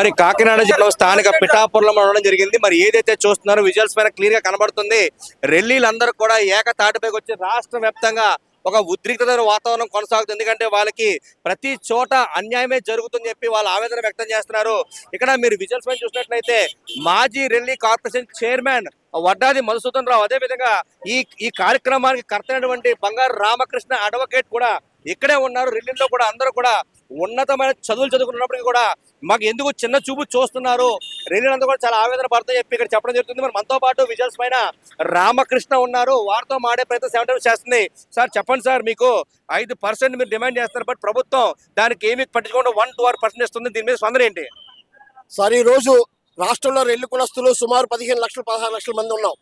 మరి కాకినాడ జిల్లా స్థానిక పిఠాపురంలో ఉండడం జరిగింది. మరి ఏదైతే చూస్తున్నారో విజువల్స్ పైన క్లియర్గా కనబడుతుంది. రెల్లీలందరూ కూడా ఏక తాటిపైకి వచ్చి రాష్ట్ర వ్యాప్తంగా ఒక ఉద్రిక్తత వాతావరణం కొనసాగుతుంది. ఎందుకంటే వాళ్ళకి ప్రతి చోట అన్యాయమే జరుగుతుందని చెప్పి వాళ్ళు ఆవేదన వ్యక్తం చేస్తున్నారు. ఇక్కడ మీరు విజువల్స్ పైన చూసినట్లయితే మాజీ రెల్లీ కార్పొరేషన్ చైర్మన్ వడ్డాది మధుసూదన్ రావు అదే విధంగా ఈ ఈ కార్యక్రమానికి కర్తైనటువంటి బంగారు రామకృష్ణ అడ్వకేట్ కూడా ఇక్కడే ఉన్నారు. రెల్లీలో కూడా అందరూ కూడా ఉన్నతమైన చదువులు చదువుకున్నప్పటికీ కూడా మాకు ఎందుకు చిన్న చూపు చూస్తున్నారు? రెల్లిలందరూ కూడా చాలా ఆవేదన పడుతూ చెప్పి ఇక్కడ చెప్పడం జరుగుతుంది. మరి మనతో పాటు విజువల్స్ పైన రామకృష్ణ ఉన్నారు. వారితో మాడే ప్రయత్నం సెవెన్ చేస్తుంది. సార్ చెప్పండి సార్ మీకు ఐదు పర్సెంట్ మీరు డిమాండ్ చేస్తారు బట్ ప్రభుత్వం దానికి ఏమి పట్టించుకోకుండా వన్ టూ ఆర్ పర్సెంట్ ఇస్తుంది. దీని మీద స్పందన ఏంటి? సార్ ఈరోజు రాష్ట్రంలో రెల్లు కులస్తులు సుమారు పదిహేను లక్షలు పదహారు లక్షల మంది ఉన్నాం.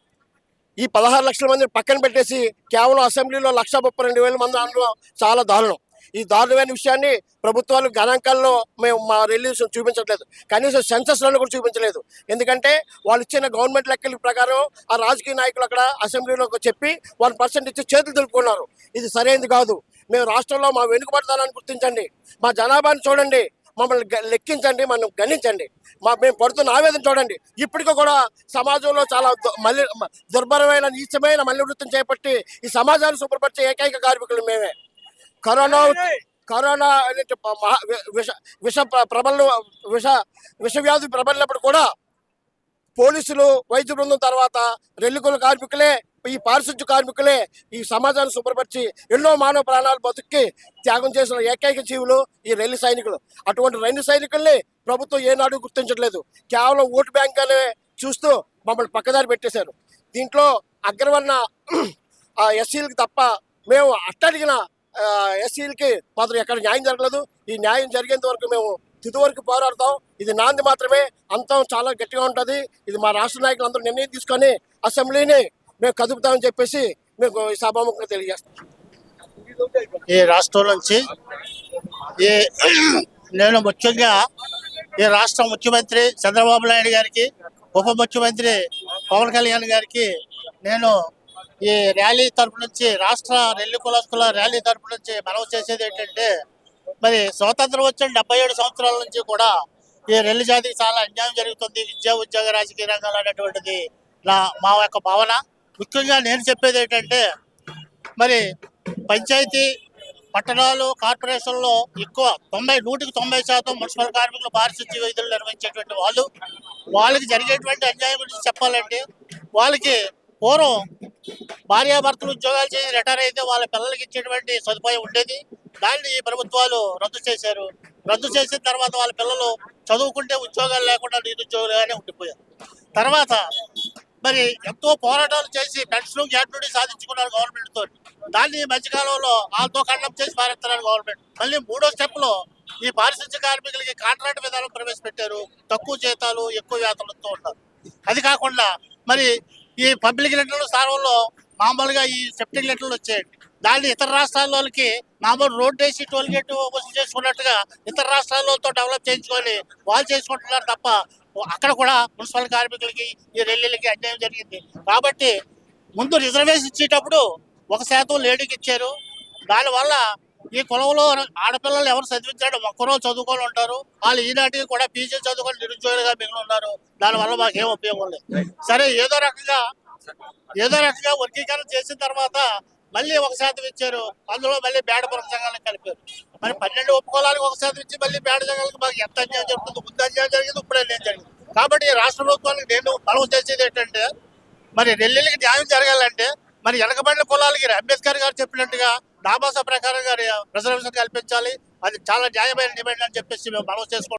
ఈ పదహారు లక్షల మందిని పక్కన పెట్టేసి కేవలం అసెంబ్లీలో లక్ష ముప్పై రెండు వేల మంది అనడం చాలా దారుణం. ఈ దారుణమైన విషయాన్ని ప్రభుత్వాలు గణాంకాల్లో మేము మా రెల్యూస్ చూపించట్లేదు. కనీసం సెన్సస్లను కూడా చూపించలేదు. ఎందుకంటే వాళ్ళు ఇచ్చిన గవర్నమెంట్ లెక్కల ప్రకారం ఆ రాజకీయ నాయకులు అక్కడ అసెంబ్లీలో చెప్పి వన్ పర్సెంట్ ఇచ్చి చేతులు తెలుపుకున్నారు ఇది సరైనది కాదు. మేము రాష్ట్రంలో మా వెనుకబడతానని గుర్తించండి. మా జనాభాని చూడండి. మమ్మల్ని లెక్కించండి. మనం గణించండి. మా మేము పడుతున్న ఆవేదన చూడండి. ఇప్పటికీ కూడా సమాజంలో చాలా దు- దుర్భరమైన నీచమైన మల్లి వృత్తిని చేపట్టి ఈ సమాజాన్ని శుభ్రపరిచే ఏకైక కార్మికులు మేమే. కరోనా కరోనా అనే ప- మహా- వి- విష విష ప్ర- ప్రబల విష విషవ్యాధి ప్రబలినప్పుడు కూడా పోలీసులు వైద్య బృందం తర్వాత రెల్లికుల కార్మికులే ఈ పారిశుద్ధ్య కార్మికులే ఈ సమాజాన్ని శుభ్రపరిచి ఎన్నో మానవ ప్రాణాలు బతుక్కి త్యాగం చేసిన ఏకైక జీవులు ఈ రైలు సైనికులు. అటువంటి రైలు సైనికుల్ని ప్రభుత్వం ఏనాడు గుర్తించట్లేదు. కేవలం ఓటు బ్యాంక్ అనే చూస్తూ మమ్మల్ని పక్కదారి పెట్టేశారు. దీంట్లో అగ్రవర్ణ ఆ ఎస్సీలకి తప్ప మేము అట్టడిగిన ఎస్సీలకి మాత్రం ఎక్కడ న్యాయం జరగలేదు. ఈ న్యాయం జరిగేంత వరకు మేము తుది వరకు పోరాడతాం. ఇది నాంది మాత్రమే. అంతం చాలా గట్టిగా ఉంటుంది. ఇది మా రాష్ట్ర నాయకులు అందరూ నిర్ణయం తీసుకొని అసెంబ్లీని మేము కదుపుతామని చెప్పేసి మేము సభాముఖంగా తెలియజేస్తాం ఈ రాష్ట్రం నుంచి ఈ నేను ముఖ్యంగా ఈ రాష్ట్ర ముఖ్యమంత్రి చంద్రబాబు నాయుడు గారికి ఉప ముఖ్యమంత్రి పవన్ కళ్యాణ్ గారికి నేను ఈ ర్యాలీ తరపు నుంచి రాష్ట్ర రెల్లి కులస్తుల ర్యాలీ తరపు నుంచి మనవి చేసేది ఏంటంటే మరి స్వాతంత్రం వచ్చిన డెబ్బై ఏడు సంవత్సరాల నుంచి కూడా ఈ రెల్లి జాతికి చాలా అన్యాయం జరుగుతుంది. విద్యా ఉద్యోగ రాజకీయ రంగాలు అనేటువంటిది నా మా యొక్క భావన. ముఖ్యంగా నేను చెప్పేది ఏంటంటే మరి పంచాయతీ పట్టణాలు కార్పొరేషన్లో ఎక్కువ తొంభై నూటికి తొంభై శాతం మున్సిపల్ కార్మికులు పారిశుద్ధ్య విధులు నిర్వహించేటువంటి వాళ్ళు. వాళ్ళకి జరిగేటువంటి అన్యాయం గురించి చెప్పాలంటే వాళ్ళకి పూర్వం భార్యాభర్తలు ఉద్యోగాలు చేసి రిటైర్ అయితే వాళ్ళ పిల్లలకి ఇచ్చేటువంటి సదుపాయం ఉండేది. దాన్ని ఈ ప్రభుత్వాలు రద్దు చేశారు. రద్దు చేసిన తర్వాత వాళ్ళ పిల్లలు చదువుకుంటే ఉద్యోగాలు లేకుండా నిరుద్యోగులుగానే ఉండిపోయారు. తర్వాత మరి ఎంతో పోరాటాలు చేసి పెన్షన్ నుండి సాధించుకున్నారు గవర్నమెంట్ తోటి. దాన్ని ఈ మధ్యకాలంలో వాళ్ళతో ఖండం చేసి పారేస్తున్నారు గవర్నమెంట్ మళ్ళీ మూడో స్టెప్లో ఈ పారిశుద్ధ్య కార్మికులకి కాంట్రాక్ట్ విధానం ప్రవేశపెట్టారు. తక్కువ జీతాలు ఎక్కువ వేతనంతో ఉంటారు అది కాకుండా మరి ఈ పబ్లిక్ లెటర్ల స్థానంలో మామూలుగా ఈ సెప్టిక్ లెటర్లు వచ్చాయండి దాన్ని ఇతర రాష్ట్రాల్లోకి మామూలు రోడ్ వేసి టోల్ గేట్ వసూలు చేసుకున్నట్టుగా ఇతర రాష్ట్రాలతో డెవలప్ చేయించుకొని వాళ్ళు చేసుకుంటున్నారు తప్ప అక్కడ కూడా మున్సిపల్ కార్మికులకి ఈ రెల్లీలకి అన్యాయం జరిగింది. కాబట్టి ముందు రిజర్వేషన్ ఇచ్చేటప్పుడు ఒక శాతం లేడీకి ఇచ్చారు. దానివల్ల ఈ కులంలో ఆడపిల్లలు ఎవరు చదివించాడు ఒక్కరో చదువుకొని ఉంటారు. వాళ్ళు ఈనాటికి కూడా పీజీ చదువుకొని నిరుద్యోగులుగా మిగిలి ఉన్నారు. దానివల్ల మాకు ఏం ఉపయోగం లేదు. సరే ఏదో రకంగా ఏదో రకంగా వర్గీకరణ చేసిన తర్వాత మళ్ళీ ఒక శాతం ఇచ్చారు. అందులో మళ్ళీ బేడ పురక సంఘాలకు కలిపారు. మరి పన్నెండు ఉపకులాలకు ఒక శాతం ఇచ్చి మళ్ళీ బేడ సంఘాలకు మాకు ఎంత అన్యాయం జరుగుతుంది ముందు అన్యాయం జరిగింది ఇప్పుడు అన్యాయం జరిగింది. కాబట్టి రాష్ట్ర ప్రభుత్వానికి నేను బలం చేసేది ఏంటంటే మరి నెల్లెళ్ళకి న్యాయం జరగాలంటే మరి వెనకబడిన కులాలకి అంబేద్కర్ గారు చెప్పినట్టుగా డాబాసా ప్రకారంగా రిజర్వేషన్ కల్పించాలి. అది చాలా న్యాయమైన డిమాండ్ అని చెప్పేసి మేము మనవి చేసుకుంటాం